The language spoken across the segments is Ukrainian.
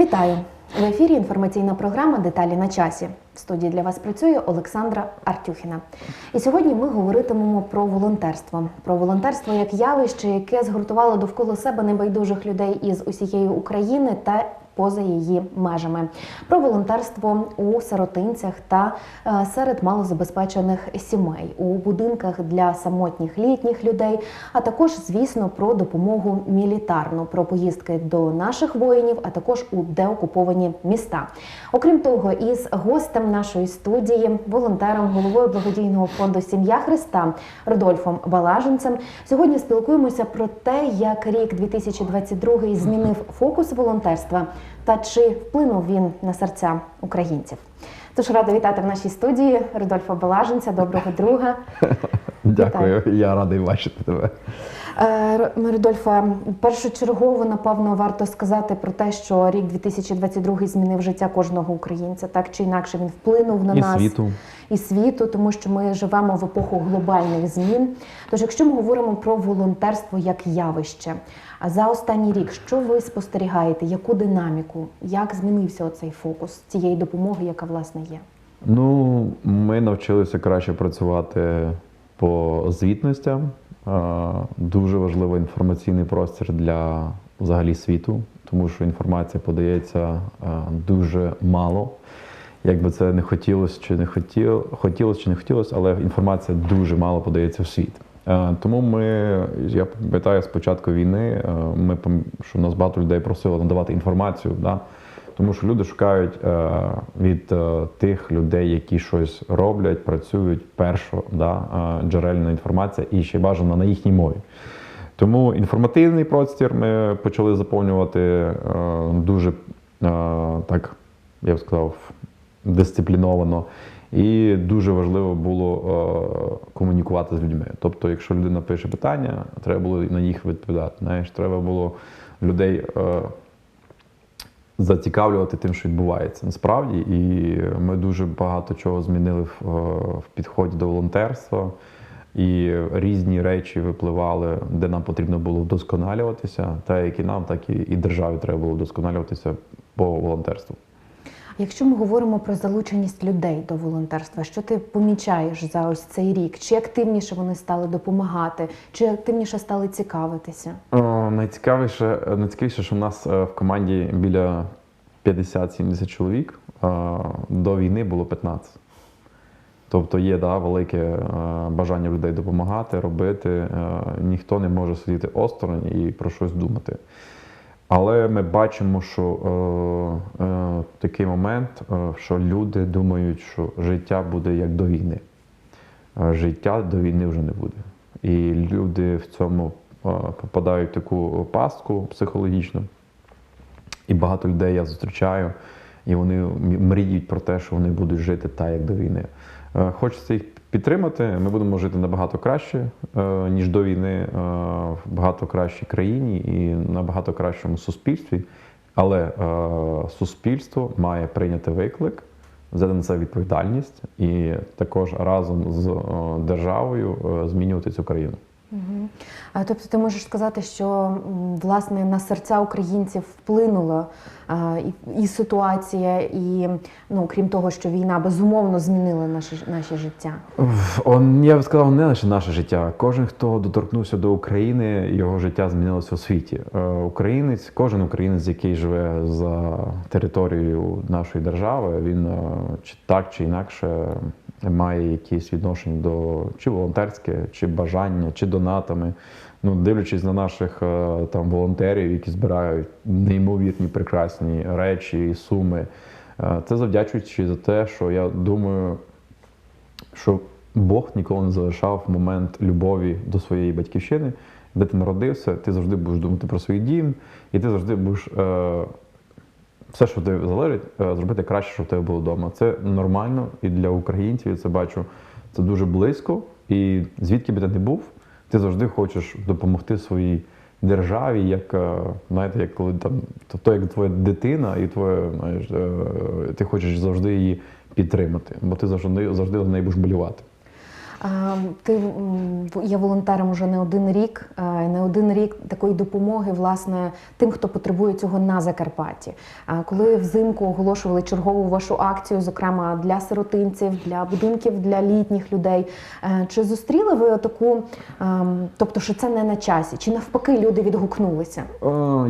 Вітаю! В ефірі інформаційна програма Деталі на часі. В студії для вас працює Олександра Артюхіна. І сьогодні ми говоритимемо про волонтерство. Про волонтерство як явище, яке згуртувало довкола себе небайдужих людей із усієї України та поза її межами. Про волонтерство у сиротинцях та е, серед малозабезпечених сімей, у будинках для самотніх літніх людей, а також, звісно, про допомогу мілітарну, про поїздки до наших воїнів, а також у деокуповані міста. Окрім того, із гостем нашої студії, волонтером, головою благодійного фонду Сім'я Христа Рудольфом Балаженцем, сьогодні спілкуємося про те, як рік 2022 змінив фокус волонтерства та чи вплинув він на серця українців. Тож рада вітати в нашій студії Рудольфа Балаженця, доброго друга. Дякую, я радий бачити тебе. Е, Рудольфа, першочергово, напевно, варто сказати про те, що рік 2022 змінив життя кожного українця. Так чи інакше він вплинув на І нас світу. і світу, тому що ми живемо в епоху глобальних змін. Тож, якщо ми говоримо про волонтерство як явище, а за останній рік, що ви спостерігаєте, яку динаміку, як змінився оцей фокус цієї допомоги, яка власне є? Ну, ми навчилися краще працювати по звітностям. Дуже важливий інформаційний простір для взагалі світу, тому що інформація подається дуже мало. Як би це не хотілося чи не хотіло, хотілося чи не хотілося, але інформація дуже мало подається в світ. Е, Тому ми, я пам'ятаю, з початку війни, е, ми що нас багато людей просило надавати інформацію. Да? Тому що люди шукають е, від тих людей, які щось роблять, працюють першо, да, джерельна інформація і ще бажано на їхній мові. Тому інформативний простір ми почали заповнювати дуже так, я б сказав, дисципліновано. І дуже важливо було е, комунікувати з людьми. Тобто, якщо людина пише питання, треба було на їх відповідати. Знаєш, треба було людей е, зацікавлювати тим, що відбувається насправді. І ми дуже багато чого змінили е, в підході до волонтерства. І різні речі випливали, де нам потрібно було вдосконалюватися, та як і нам, так і, і державі треба було вдосконалюватися по волонтерству. Якщо ми говоримо про залученість людей до волонтерства, що ти помічаєш за ось цей рік? Чи активніше вони стали допомагати, чи активніше стали цікавитися? О, найцікавіше, найцікавіше, що в нас е, в команді біля 50-70 чоловік. е, До війни було 15. Тобто є да, велике е, бажання людей допомагати, робити. Ніхто не може сидіти осторонь і про щось думати. Але ми бачимо, що е, е, такий момент, е, що люди думають, що життя буде як до війни. Е, Життя до війни вже не буде. І люди в цьому е, попадають в таку пастку психологічну. І багато людей я зустрічаю, і вони мріють про те, що вони будуть жити так, як до війни. Хочеться їх підтримати. Ми будемо жити набагато краще, е, ніж до війни, е, в багато кращій країні і набагато кращому суспільстві. Але е, суспільство має прийняти виклик, взяти на це відповідальність і також разом з державою змінювати цю країну. А, тобто ти можеш сказати, що власне на серця українців вплинула і, і ситуація, і ну крім того, що війна безумовно змінила наше наше життя. Он, я б сказав, не лише наше життя. Кожен, хто доторкнувся до України, його життя змінилося у світі. Е, Українець, кожен українець, який живе за територією нашої держави, він е, чи так чи інакше має якісь відношення до чи волонтерське, чи бажання, чи донатами. Ну, дивлячись на наших е, там волонтерів, які збирають неймовірні прекрасні речі суми. Е, Це завдячуючи за те, що я думаю, що Бог ніколи не залишав момент любові до своєї батьківщини, де ти народився, ти завжди будеш думати про свій дім, і ти завжди будеш е, все, що тебе залежить, е, зробити краще, щоб тебе було вдома. Це нормально і для українців, я це бачу. Це дуже близько. І звідки би ти не був, ти завжди хочеш допомогти своїй державі, як е, знаєте, як коли там то, як твоя дитина, і твоя, знаєш, е, ти хочеш завжди її підтримати, бо ти завжди завжди за неї будеш болювати. Ти є волонтером уже не один рік, не один рік такої допомоги власне тим, хто потребує цього на Закарпатті. Коли взимку оголошували чергову вашу акцію, зокрема для сиротинців, для будинків для літніх людей, е, чи зустріли ви таку, ем, тобто, що це не на часі, чи навпаки люди відгукнулися?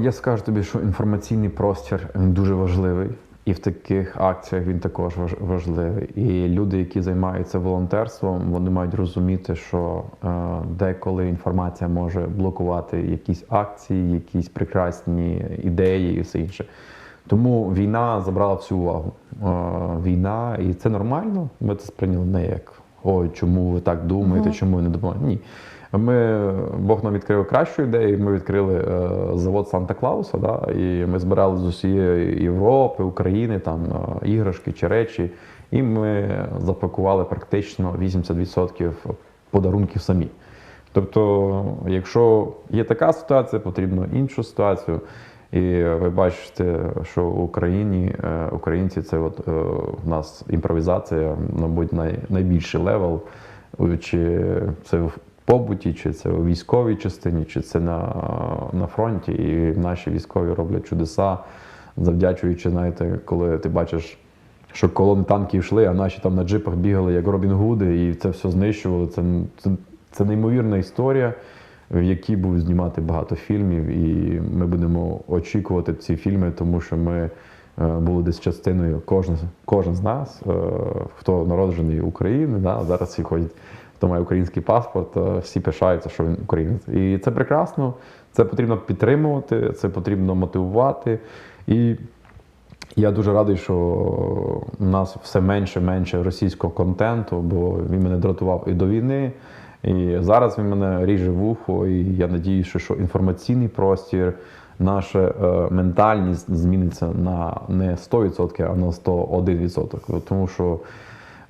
Я скажу тобі, що інформаційний простір він дуже важливий. І в таких акціях він також важливий. І люди, які займаються волонтерством, вони мають розуміти, що е, деколи інформація може блокувати якісь акції, якісь прекрасні ідеї і все інше. Тому війна забрала всю увагу. Е, війна, і це нормально. Ми це сприйняли не як ой, чому ви так думаєте, чому ви не допомагаєте. Ні. Ми Бог нам відкрив кращу ідею. Ми відкрили е, завод Санта Клауса, да, і ми збирали з усієї Європи, України там е, іграшки чи речі. І ми запакували практично 80% подарунків самі. Тобто, якщо є така ситуація, потрібно іншу ситуацію. І ви бачите, що в Україні е, українці це от в нас імпровізація, мабуть, най, найбільший левел, чи це побуті, чи це у військовій частині, чи це на, на фронті. І наші військові роблять чудеса, завдячуючи, знаєте, коли ти бачиш. Що колони танків йшли, а наші там на джипах бігали як Робін Гуди, і це все знищували. Це, це, це неймовірна історія, в якій будуть знімати багато фільмів, і ми будемо очікувати ці фільми, тому що ми е, були десь частиною, кожен, кожен з нас, е, хто народжений України, да, зараз всі ходять, хто має український паспорт, е, всі пишаються, що він українець. І це прекрасно, це потрібно підтримувати, це потрібно мотивувати. І я дуже радий, що у нас все менше менше російського контенту, бо він мене дратував і до війни. І зараз він мене ріже вухо, і я надіюся, що інформаційний простір, наша е, ментальність зміниться на не 100%, а на 101%. Тому що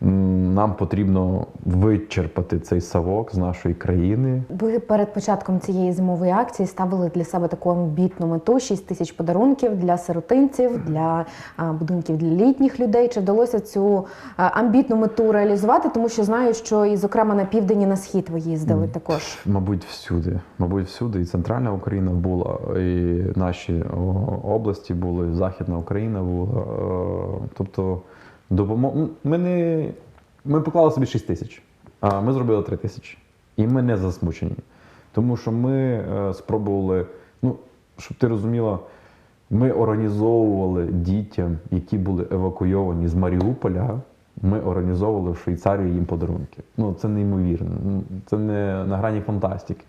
нам потрібно вичерпати цей савок з нашої країни. Ви перед початком цієї зимової акції ставили для себе таку амбітну мету 6 тисяч подарунків для сиротинців, для будинків для літніх людей. Чи вдалося цю амбітну мету реалізувати? Тому що знаю, що і зокрема на південь і на схід ви їздили також. Мабуть, всюди. Мабуть, всюди. І центральна Україна була, і наші області були, і Західна Україна була. Е, Тобто, допомога. Ми не ми поклали собі 6 тисяч, а ми зробили 3 тисячі. І ми не засмучені. Тому що ми е, спробували, ну, щоб ти розуміла, ми організовували дітям, які були евакуйовані з Маріуполя. Ми організовували в Швейцарії їм подарунки. Ну це неймовірно. Це не на грані фантастики.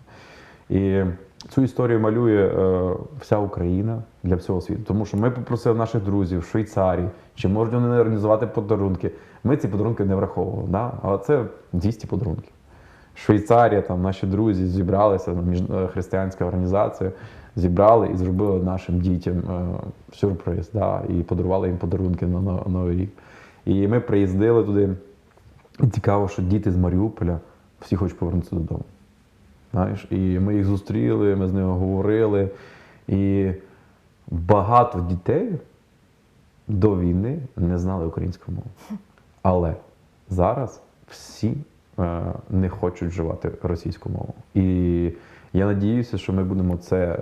І цю історію малює е, вся Україна для всього світу. Тому що ми попросили наших друзів в Швейцарії, чи можуть вони організувати подарунки. Ми ці подарунки не враховували. Да? Але це 200 подарунків. Швейцарія, там наші друзі зібралися, е, християнська організація, зібрали і зробили нашим дітям е, сюрприз, да, і подарували їм подарунки на но- Новий рік. І ми приїздили туди. І цікаво, що діти з Маріуполя всі хочуть повернутися додому. Знаєш, і ми їх зустріли, ми з ними говорили. І багато дітей до війни не знали українську мову. Але зараз всі е, не хочуть вживати російську мову. І я надіюся, що ми будемо це е,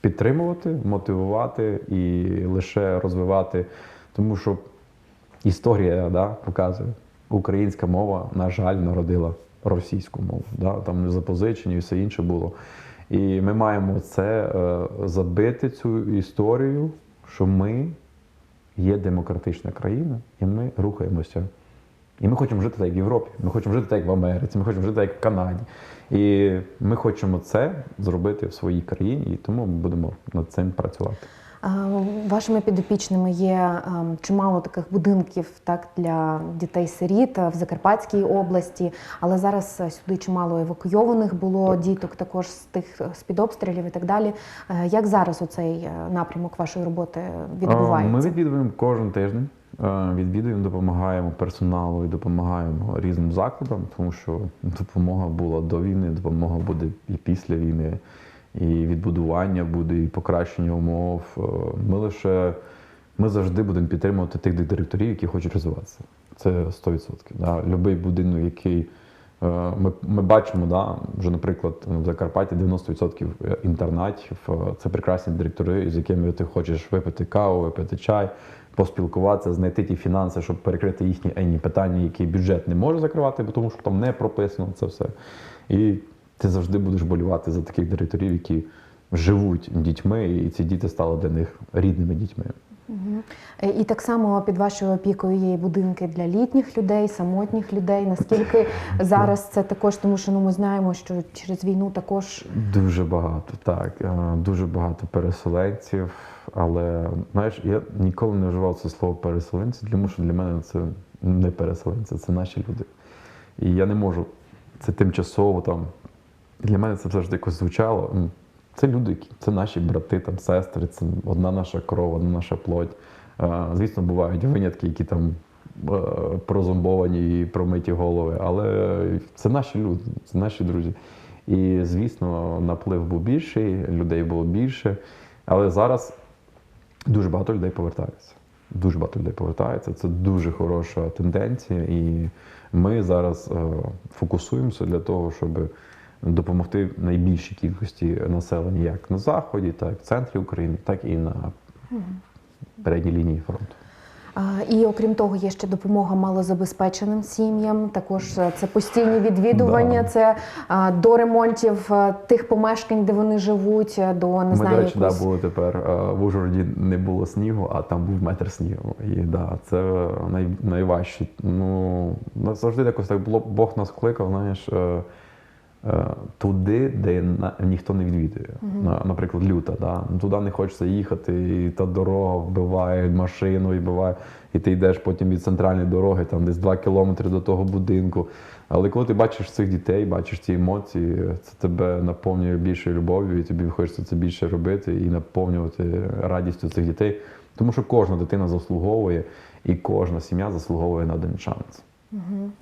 підтримувати, мотивувати і лише розвивати, тому що історія да, показує, українська мова, на жаль, народила російську мову. Да? Там запозичені і все інше було. І ми маємо це е, забити цю історію, що ми є демократична країна, і ми рухаємося. І ми хочемо жити так, як в Європі, ми хочемо жити так, як в Америці, ми хочемо жити так, як в Канаді. І ми хочемо це зробити в своїй країні, і тому ми будемо над цим працювати. Вашими підопічними є ем, чимало таких будинків так для дітей-сиріт е, в Закарпатській області, але зараз е, сюди чимало евакуйованих було діток, також з тих з під обстрілів і так далі. Е, Як зараз оцей е, напрямок вашої роботи відбувається? Ми відвідуємо кожен тиждень. е, Відвідуємо, допомагаємо персоналу і допомагаємо різним закладам, тому що допомога була до війни, допомога буде і після війни, і відбудування буде, і покращення умов. Е, Ми лише ми завжди будемо підтримувати тих директорів, які хочуть розвиватися. Це 100%. Да. Любий будинок, який Е, Ми, ми бачимо, да, вже, наприклад, в Закарпатті 90% інтернатів е, це прекрасні директори, з якими ти хочеш випити каву, випити чай, поспілкуватися, знайти ті фінанси, щоб перекрити їхні питання, які бюджет не може закривати, тому що там не прописано це все. І ти завжди будеш болювати за таких директорів, які живуть дітьми, і ці діти стали для них рідними дітьми. Е, І так само під вашою опікою є і будинки для літніх людей, самотніх людей. Наскільки зараз це також, тому що ну ми знаємо, що через війну також Дуже багато, так. е, Дуже багато переселенців. Але знаєш, я ніколи не вживав це слово переселенці, тому що для мене це не переселенці, це наші люди. І я не можу. Це тимчасово там. Для мене це завжди якось звучало. Це люди, які це наші брати, там, сестри, це одна наша кров, одна наша плоть. Звісно, бувають винятки, які там е, прозомбовані і промиті голови, але це наші люди, це наші друзі. І, звісно, наплив був більший, людей було більше. Але зараз дуже багато людей повертаються. Дуже багато людей повертається. Це дуже хороша тенденція. І ми зараз е, фокусуємося для того, щоб допомогти найбільшій кількості населення як на заході, так і в центрі України, так і на передній лінії фронту. І окрім того, є ще допомога малозабезпеченим сім'ям. Також е, це постійні відвідування, Да. це а, до ремонтів е, тих помешкань, де вони живуть, е, до не Ми, знаю, до речі, да, було тепер е, в Ужгороді не було снігу, а там був метр снігу. І да, це най, найважче. Ну, завжди якось так було, Бог нас кликав, знаєш, е, е, туди, де ніхто не відвідує. На, наприклад, люта. Да? Туди не хочеться їхати, і та дорога вбиває машину і вбиває. І ти йдеш потім від центральної дороги, там десь 2 кілометри до того будинку. Але коли ти бачиш цих дітей, бачиш ці емоції, це тебе наповнює більшою любов'ю, і тобі хочеться це більше робити і наповнювати радістю цих дітей. Тому що кожна дитина заслуговує, і кожна сім'я заслуговує на один шанс.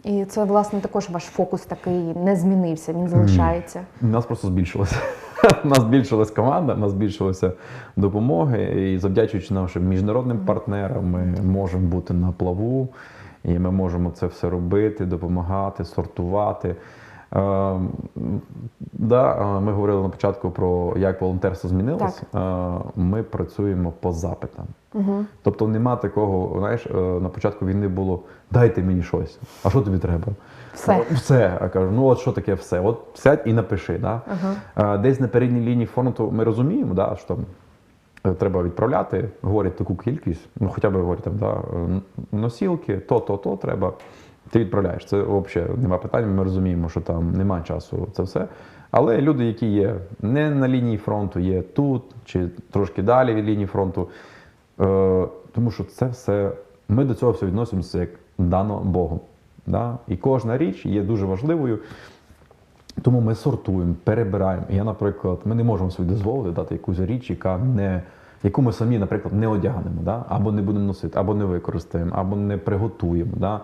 І це власне також ваш фокус такий не змінився, він залишається. У нас просто збільшилося. У нас збільшилась команда, у нас збільшилися допомоги. І завдячуючи нашим міжнародним партнерам, ми можемо бути на плаву, і ми можемо це все робити, допомагати, сортувати. Е, да, е, ми говорили на початку про як волонтерство змінилось. Е, Ми працюємо по запитам. Угу. Тобто нема такого, знаєш, на початку війни було дайте мені щось. А що тобі треба? Все. «О, Все. Я кажу, ну от що таке все? От сядь і напиши. Да? Е, Десь на передній лінії фронту ми розуміємо, да, що там треба відправляти, говорять таку кількість, ну хоча б говорять там, да, носілки, то, то, то треба. Ти відправляєш. Це взагалі нема питань. Ми розуміємо, що там немає часу це все. Але люди, які є не на лінії фронту, є тут чи трошки далі від лінії фронту. Е, тому що це все, ми до цього все відносимося як дано Богом. Да? І кожна річ є дуже важливою. Тому ми сортуємо, перебираємо. Я, наприклад, ми не можемо собі дозволити дати якусь річ, яка не, яку ми самі, наприклад, не одягнемо, да? або не будемо носити, або не використаємо, або не приготуємо. Да?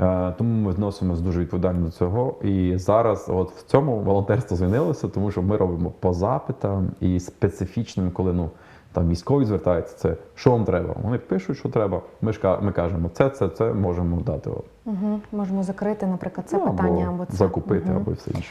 Е, тому ми відносимося дуже відповідально до цього. І зараз, от в цьому волонтерство змінилося, тому що ми робимо по запитам і специфічним, коли ну. Там військові звертаються, це що вам треба? Вони пишуть, що треба. Ми ж ми кажемо, це, це, це можемо дати. Угу. Можемо закрити, наприклад, це Ну, питання або це закупити, Мгм. або все інше.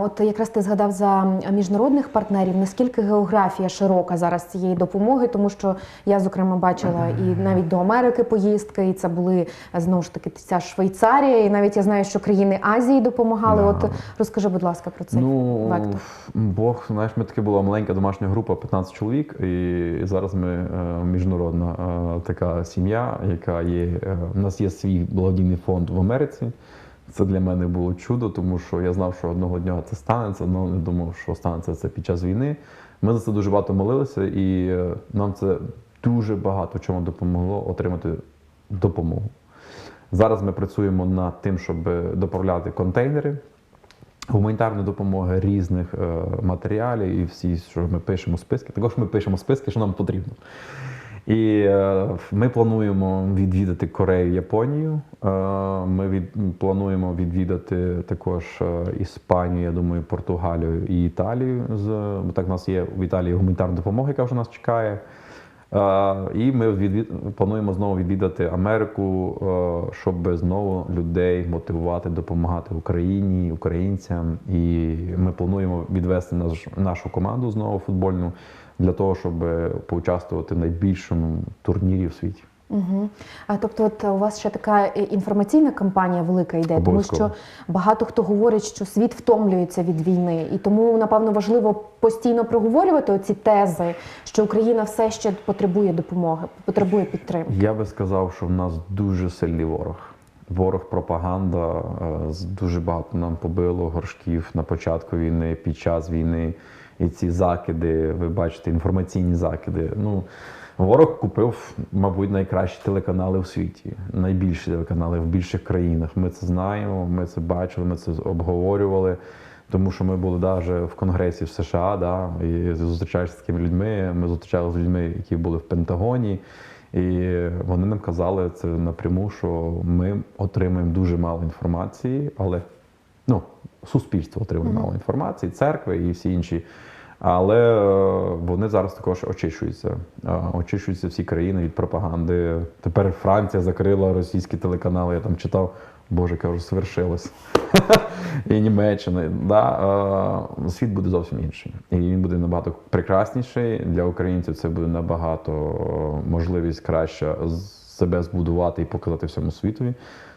От якраз ти згадав за міжнародних партнерів. Наскільки географія широка зараз цієї допомоги? Тому що я, зокрема, бачила і навіть до Америки поїздки, і це були е, знову ж таки ця Швейцарія, і навіть я знаю, що країни Азії допомагали. Да. От розкажи, будь ласка, про цей Ну, вектор. Бог, знаєш, ми таки була маленька домашня група, 15 чоловік, і зараз ми е, міжнародна е, така сім'я, яка є. е, У нас є свій благодійний фонд в Америці. Це для мене було чудо, тому що я знав, що одного дня це станеться, але не думав, що станеться це під час війни. Ми за це дуже багато молилися, і е, нам це дуже багато чому допомогло отримати допомогу. Зараз ми працюємо над тим, щоб доправляти контейнери гуманітарної допомоги різних е, матеріалів і всі, що ми пишемо списки. Також ми пишемо списки, що нам потрібно. І е, ми плануємо відвідати Корею, Японію. Е, ми від, плануємо відвідати також е, Іспанію, я думаю, Португалію і Італію. З, так у нас є в Італії гуманітарна допомога, яка вже нас чекає. І ми відвід... плануємо знову відвідати Америку, щоб знову людей мотивувати, допомагати Україні, українцям. І ми плануємо відвести наш, нашу команду знову футбольну для того, щоб поучаствувати в найбільшому турнірі в світі. Угу. А тобто, от у вас ще така е, інформаційна кампанія велика йде, тому що багато хто говорить, що світ втомлюється від війни, і тому напевно важливо постійно проговорювати оці тези, що Україна все ще потребує допомоги, потребує підтримки. Я би сказав, що в нас дуже сильний ворог. Ворог пропаганда е, дуже багато нам побило горшків на початку війни, під час війни. І ці закиди, ви бачите, інформаційні закиди. Ну, ворог купив, мабуть, найкращі телеканали в світі, найбільші телеканали в більших країнах. Ми це знаємо, ми це бачили, ми це обговорювали. Тому що ми були навіть в Конгресі в США, да, і зустрічаєшся з такими людьми. Ми зустрічалися з людьми, які були в Пентагоні. І вони нам казали це напряму, що ми отримуємо дуже мало інформації, але ну, суспільство отримує мало інформації, церкви і всі інші. Але е, вони зараз також очищуються. Е, Очищуються всі країни від пропаганди. Тепер Франція закрила російські телеканали. Я там читав, Боже, кажу, свершилось. І Німеччина. Да, е, світ буде зовсім інший. І він буде набагато прекрасніший. Для українців це буде набагато можливість краще себе збудувати і показати всьому світові.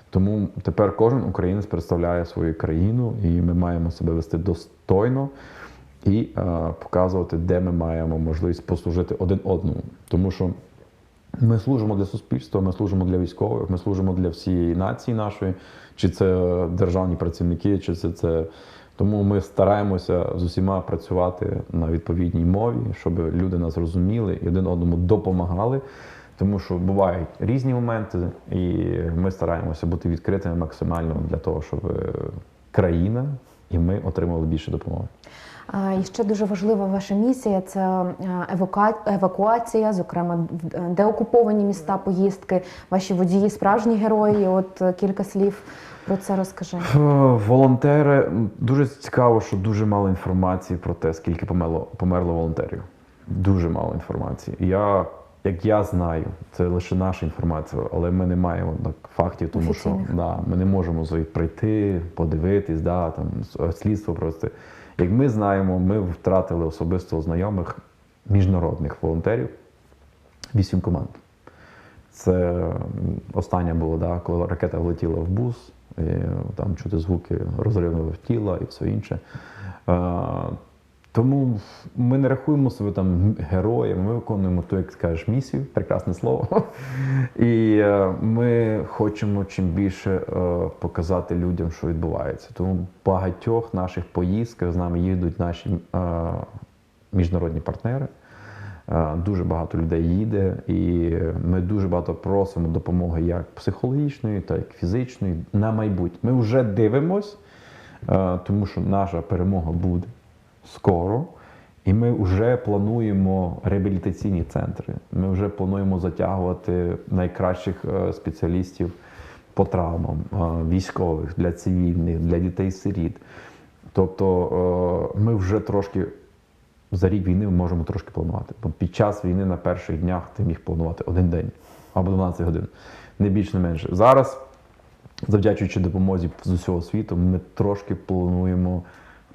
Тому тепер кожен українець представляє свою країну, і ми маємо себе вести достойно і е, показувати, де ми маємо можливість послужити один одному. Тому що ми служимо для суспільства, ми служимо для військових, ми служимо для всієї нації нашої, чи це державні працівники, чи це це. Тому ми стараємося з усіма працювати на відповідній мові, щоб люди нас розуміли і один одному допомагали. Тому що бувають різні моменти, і ми стараємося бути відкритими максимально для того, щоб е, країна і ми отримали більше допомоги. І ще дуже важлива ваша місія це е, евакуація, зокрема деокуповані міста, поїздки. Ваші водії справжні герої. От е, кілька слів про це розкажи. Волонтери дуже цікаво, що дуже мало інформації про те, скільки померло, померло волонтерів. Дуже мало інформації. Я, як я знаю, це лише наша інформація, але ми не маємо так, фактів, тому що да, ми не можемо прийти, подивитись, да, там, слідство просто. Як ми знаємо, ми втратили особисто знайомих міжнародних волонтерів, вісім команд. Це м, остання було, да, коли ракета влетіла в бус, і, там чути звуки розривного тіла і все інше. Тому ми не рахуємо себе там героями, ми виконуємо ту, як скажеш, місію, прекрасне слово. І е, ми хочемо чим більше е, показати людям, що відбувається. Тому багатьох наших поїздках з нами їдуть наші е, міжнародні партнери. Дуже багато людей їде, і ми дуже багато просимо допомоги як психологічної, так і фізичної на майбутнє. Ми вже дивимось, тому що наша перемога буде скоро, і ми вже плануємо реабілітаційні центри. Ми вже плануємо затягувати найкращих е, спеціалістів по травмам, е, військових, для цивільних, для дітей-сиріт. Тобто е, ми вже трошки за рік війни можемо трошки планувати. Бо під час війни на перших днях ти міг планувати один день або 12 годин, не більше, не менше. Зараз, завдячуючи допомозі з усього світу, ми трошки плануємо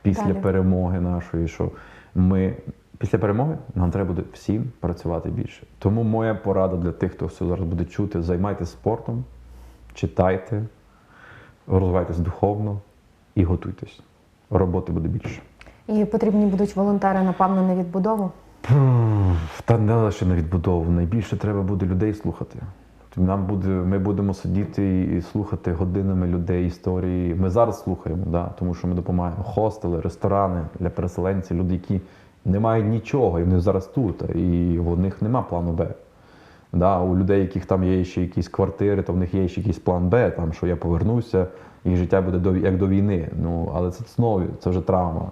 після Далі. перемоги нашої, що ми після перемоги нам треба буде всім працювати більше. Тому моя порада для тих, хто все зараз буде чути: займайтеся спортом, читайте, розвивайтесь духовно і готуйтесь. Роботи буде більше. І потрібні будуть волонтери, напевно, на відбудову. Та не лише на відбудову. Найбільше треба буде людей слухати. Нам буде, ми будемо сидіти і слухати годинами людей історії. Ми зараз слухаємо, да, тому що ми допомагаємо хостели, ресторани для переселенців, люди, які не мають нічого, і вони зараз тут, і у них нема плану Б. Да, у людей, яких там є ще якісь квартири, то в них є ще якийсь план Б, там, що я повернуся, і життя буде до, як до війни. Ну, але це знову, це вже травма.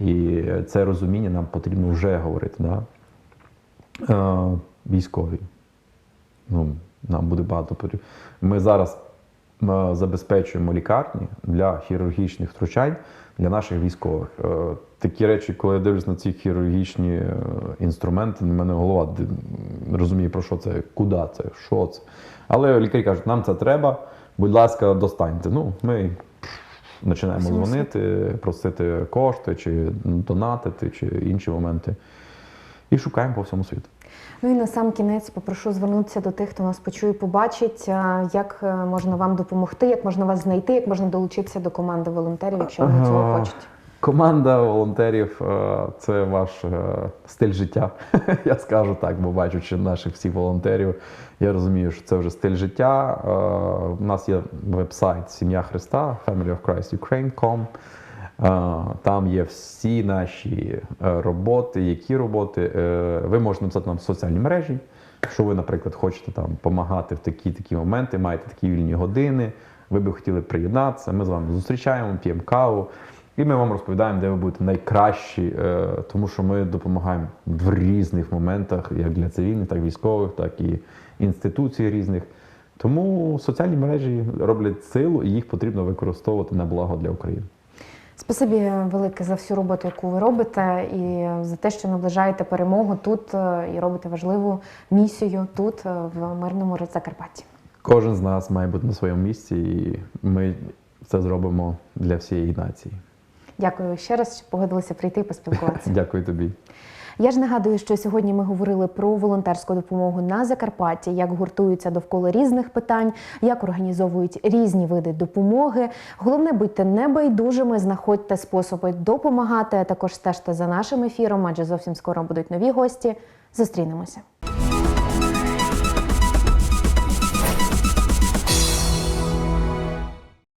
І це розуміння нам потрібно вже говорити. Да? Е, військові. Ну, нам буде багато потрібно. Ми зараз забезпечуємо лікарні для хірургічних втручань для наших військових. Е, Такі речі, коли я дивлюсь на ці хірургічні е, інструменти, в мене голова не розуміє, про що це, куди це, що це. Але лікарі кажуть, нам це треба, будь ласка, достаньте. Ну, ми починаємо дзвонити, просити кошти, чи донатити, чи інші моменти. І шукаємо по всьому світу. Ну і на сам кінець попрошу звернутися до тих, хто нас почує, побачить, як е, можна вам допомогти, як можна вас знайти, як можна долучитися до команди волонтерів, якщо вони цього хочуть. Команда волонтерів е, це ваш е, стиль життя. Я скажу так, бо бачучи наших всіх волонтерів, я розумію, що це вже стиль життя. Е, У нас є веб-сайт Сім'я Христа, Family Там є всі наші е, роботи. Які роботи? Е, Ви можете написати нам в соціальні мережі, що ви, наприклад, хочете там допомагати в такі такі моменти, маєте такі вільні години. Ви би хотіли приєднатися. Ми з вами зустрічаємо, п'ємо каву. І ми вам розповідаємо, де ви будете найкращі, е, тому що ми допомагаємо в різних моментах, як для цивільних, так і військових, так і інституцій різних. Тому соціальні мережі роблять силу, і їх потрібно використовувати на благо для України. Спасибі велике за всю роботу, яку ви робите, і за те, що наближаєте перемогу тут е, і робите важливу місію тут, е, в мирному Закарпатті. Кожен з нас має бути на своєму місці, і ми це зробимо для всієї нації. Дякую ще раз, що погодилися прийти і поспілкуватися. Дякую тобі. Я ж нагадую, що сьогодні ми говорили про волонтерську допомогу на Закарпатті, як гуртуються довкола різних питань, як організовують різні види допомоги. Головне, будьте небайдужими, знаходьте способи допомагати, а також стежте за нашим ефіром, адже зовсім скоро будуть нові гості. Зустрінемося.